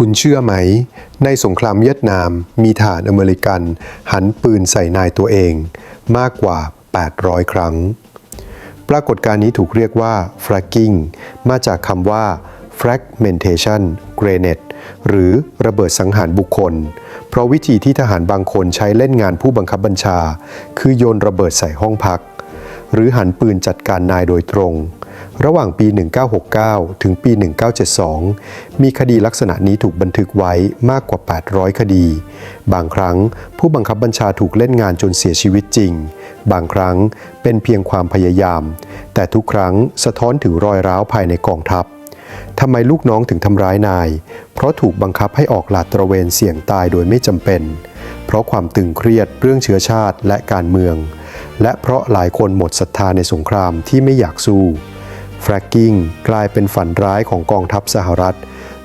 คุณเชื่อไหม ในสงครามเวียดนามมีทหารอเมริกัน หันปืนใส่นายตัวเอง มากกว่า 800 ครั้ง ปรากฏการณ์นี้ถูกเรียกว่า fracking มาจากคำว่า fragmentation grenade หรือระเบิดสังหารบุคคล เพราะวิธีที่ทหารบางคนใช้เล่นงานผู้บังคับบัญชา คือโยนระเบิดใส่ห้องพัก หรือหันปืนจัดการนายโดยตรง ระหว่างปี 1969 ถึงปี 1972 มีคดีลักษณะนี้ถูกบันทึกไว้มากกว่า 800 คดี บางครั้งผู้บังคับบัญชาถูกเล่นงานจนเสียชีวิตจริง บางครั้งเป็นเพียงความพยายาม แต่ทุกครั้งสะท้อนถึงรอยร้าวภายในกองทัพทำไมลูกน้องถึงทำร้ายนาย เพราะถูกบังคับให้ออกลาดตระเวนเสี่ยงตายโดยไม่จำเป็น เพราะความตึงเครียดเรื่องเชื้อชาติและการเมือง และเพราะหลายคนหมดศรัทธาในสงครามที่ไม่อยากสู้แฟรกกิ้งกลายเป็นฝันร้ายของกองทัพสหรัฐ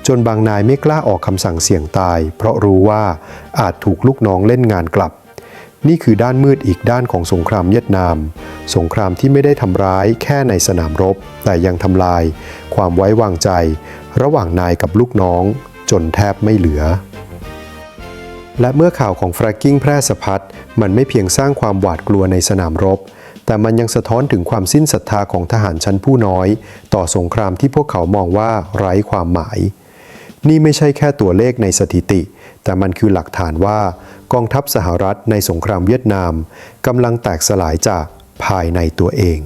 จนบางนายไม่กล้าออกคำสั่งเสี่ยงตาย เพราะรู้ว่าอาจถูกลูกน้องเล่นงานกลับ นี่คือด้านมืดอีกด้านของสงครามเวียดนาม สงครามที่ไม่ได้ทำร้ายแค่ในสนามรบ แต่ยังทำลาย ความไว้วางใจ ระหว่างนายกับลูกน้อง จนแทบไม่เหลือ และเมื่อข่าวของแฟรกกิ้งแพร่สะพัดมันไม่เพียงสร้างความหวาดกลัวในสนามรบ แต่มันยังสะท้อนถึงความสิ้นศรัทธาของทหารชั้นผู้น้อย ต่อสงครามที่พวกเขามองว่าไร้ความหมาย นี่ไม่ใช่แค่ตัวเลขในสถิติ แต่มันคือหลักฐานว่ากองทัพสหรัฐในสงครามเวียดนามกำลังแตกสลายจากภายในตัวเอง